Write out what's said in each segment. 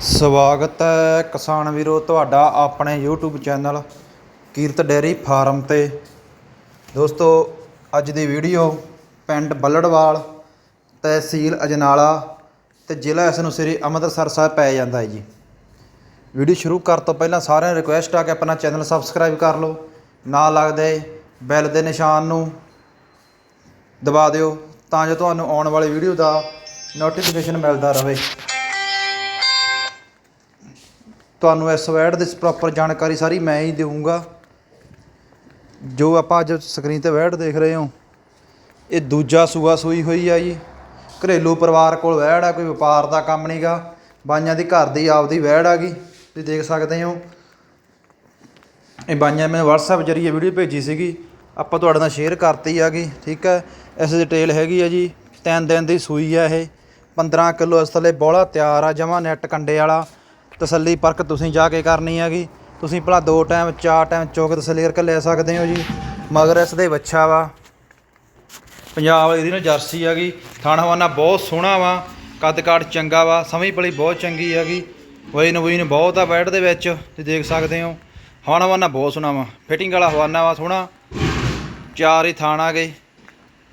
ਸਵਾਗਤ ਹੈ ਕਿਸਾਨ ਵੀਰੋ, ਤੁਹਾਡਾ ਆਪਣੇ YouTube channel Kirat dairy farm ਤੇ। ਦੋਸਤੋ, ਅੱਜ ਦੀ ਵੀਡੀਓ ਪਿੰਡ ਬੱਲੜਵਾਲ ਤਹਿਸੀਲ ਅਜਨਾਲਾ ਤੇ ਜ਼ਿਲ੍ਹਾ ਇਸ ਨੂੰ ਸ੍ਰੀ ਅੰਮ੍ਰਿਤਸਰ ਸਾਹਿਬ ਪੈ ਜਾਂਦਾ ਹੈ ਜੀ। ਵੀਡੀਓ ਸ਼ੁਰੂ ਕਰਨ ਤੋਂ ਪਹਿਲਾਂ ਸਾਰਿਆਂ ਨੂੰ ਰਿਕੁਐਸਟ ਆ ਕਿ ਆਪਣਾ ਚੈਨਲ ਸਬਸਕ੍ਰਾਈਬ ਕਰ ਲਓ ਨਾਲ ਲੱਗਦੇ ਬੈਲ ਦੇ ਨਿਸ਼ਾਨ ਨੂੰ ਦਬਾ ਦਿਓ ਤਾਂ ਜੋ ਤੁਹਾਨੂੰ ਆਉਣ ਵਾਲੀ ਵੀਡੀਓ ਦਾ ਨੋਟੀਫਿਕੇਸ਼ਨ ਮਿਲਦਾ ਰਹੇ। ਤੁਹਾਨੂੰ ਇਸ ਵੈਡ ਦੀ ਪ੍ਰੋਪਰ ਜਾਣਕਾਰੀ ਸਾਰੀ ਮੈਂ ਹੀ ਦੇਵਾਂਗਾ ਜੋ ਆਪਾਂ ਅੱਜ ਸਕਰੀਨ ਤੇ ਵੈਡ ਦੇਖ ਰਹੇ ਹੋ, ਇਹ ਦੂਜਾ ਸੂਆ ਸੂਈ ਹੋਈ ਆ ਜੀ। ਘਰੇਲੂ ਪਰਿਵਾਰ ਕੋਲ ਵੈੜ ਆ, ਕੋਈ ਵਪਾਰ ਦਾ ਕੰਮ ਨਹੀਂਗਾ ਬਾਈਆਂ ਦੀ ਘਰ ਦੀ ਆਪਦੀ ਵੈੜ ਆ ਗਈ। ਤੁਸੀਂ ਦੇਖ ਸਕਦੇ ਹੋ, ਇਹ ਬਾਈਆਂ ਮੈਂ WhatsApp ਜਰੀਏ ਵੀਡੀਓ ਭੇਜੀ ਸੀਗੀ। ਆਪਾਂ ਤੁਹਾਡੇ ਨਾਲ ਸ਼ੇਅਰ ਕਰਤੀ ਆ ਗਈ, ਠੀਕ ਹੈ ਇਸ ਡਿਟੇਲ ਹੈਗੀ ਆ ਜੀ, ਤਿੰਨ ਦਿਨ ਦੀ ਸੂਈ ਆ ਇਹ। 15 ਕਿਲੋ ਇਸ ਥੱਲੇ ਬੋਲਾ ਤਿਆਰ ਆ, ਜਮਾ ਨੈਟ ਕੰਡੇ ਵਾਲਾ। ਤਸੱਲੀ ਪਰਖ ਤੁਸੀਂ ਜਾ ਕੇ ਕਰਨੀ ਹੈਗੀ। ਤੁਸੀਂ ਭਲਾ ਦੋ ਟਾਈਮ, ਚਾਰ ਟਾਈਮ ਚੋਕ ਤਸੱਲੀ ਕਰਕੇ ਲੈ ਸਕਦੇ ਹੋ ਜੀ। ਮਗਰ ਇਸ ਦੇ ਬੱਚਾ ਵਾ। ਪੰਜਾਬ ਵਾਲੀ ਦੀ ਨਾ ਜਰਸੀ ਹੈਗੀ। ਥਣ ਹਵਾਨਾ ਬਹੁਤ ਸੋਹਣਾ ਵਾ। ਕੱਦ ਕਾਟ ਚੰਗਾ ਵਾ। ਸਮਝ ਪਲੀ ਬਹੁਤ ਚੰਗੀ ਹੈਗੀ। ਵਜਨ ਵਜਨ ਬਹੁਤ ਆ ਬੈਡ ਦੇ ਵਿੱਚ। ਤੁਸੀਂ ਦੇਖ ਸਕਦੇ ਹੋ। ਹਵਾਨਾ ਹਵਾਨਾ ਬਹੁਤ ਸੋਹਣਾ ਵਾ। ਫਿਟਿੰਗ ਵਾਲਾ ਹਵਾਨਾ ਵਾ ਸੋਹਣਾ। ਚਾਰ ਹੀ ਥਾਣ ਆ ਗਏ।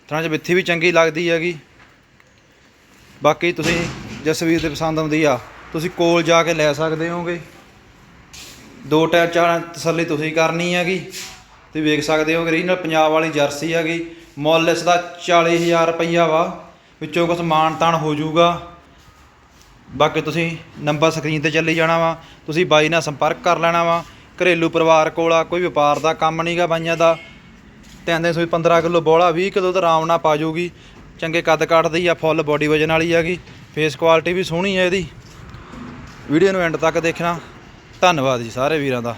ਥਾਂ 'ਚ ਬਿੱਥੀ ਵੀ ਚੰਗੀ ਲੱਗਦੀ ਹੈਗੀ। ਬਾਕੀ ਤੁਸੀਂ ਜਸਵੀਰ ਦੇ ਪਸੰਦ ਆਉਂਦੀ ਆ। ਤੁਸੀਂ ਕੋਲ ਜਾ ਕੇ ਲੈ ਸਕਦੇ ਹੋਗੇ। ਦੋ ਟਾਇਰ ਚਾਰ ਤਸੱਲੀ ਤੁਸੀਂ ਕਰਨੀ ਹੈਗੀ, ਤੁਸੀਂ ਵੇਖ ਸਕਦੇ ਹੋ ਰੀਜਨਲ ਪੰਜਾਬ ਵਾਲੀ ਜਰਸੀ ਹੈਗੀ। ਮੁੱਲ ਇਸ ਦਾ 40000 ਰੁਪਈਆ ਵਾ, ਵਿੱਚੋਂ ਕੁਝ ਮਾਣ ਤਾਣ ਹੋ ਜਾਊਗਾ। ਬਾਕੀ ਤੁਸੀਂ ਨੰਬਰ ਸਕਰੀਨ ਤੇ ਚੱਲੀ ਜਾਣਾ ਵਾ, ਤੁਸੀਂ ਬਾਈ ਨਾਲ ਸੰਪਰਕ ਕਰ ਲੈਣਾ ਵਾ। ਘਰੇਲੂ ਪਰਿਵਾਰ ਕੋਲ ਆ, ਕੋਈ ਵਪਾਰ ਦਾ ਕੰਮ ਨਹੀਂਗਾ ਬਾਈਆਂ ਦਾ। ਤਿੰਨ ਸੂਈ 15 ਕਿਲੋ ਬੋਲਾ 20 ਕਿਲੋ ਤਾਂ ਆਰਾਮ ਨਾਲ ਪਾ ਜਾਊਗੀ। ਚੰਗੇ ਕੱਦ ਕੱਟਦੀ ਆ, ਫੁੱਲ ਬੋਡੀ ਵਜਨ ਵਾਲੀ ਹੈਗੀ। ਫੇਸ ਕੁਆਲਿਟੀ ਵੀ ਸੋਹਣੀ ਹੈ ਇਹਦੀ। ਵੀਡੀਓ ਨੂੰ ਐਂਡ ਤੱਕ ਦੇਖਣਾ। ਧੰਨਵਾਦ ਜੀ ਸਾਰੇ ਵੀਰਾਂ ਦਾ।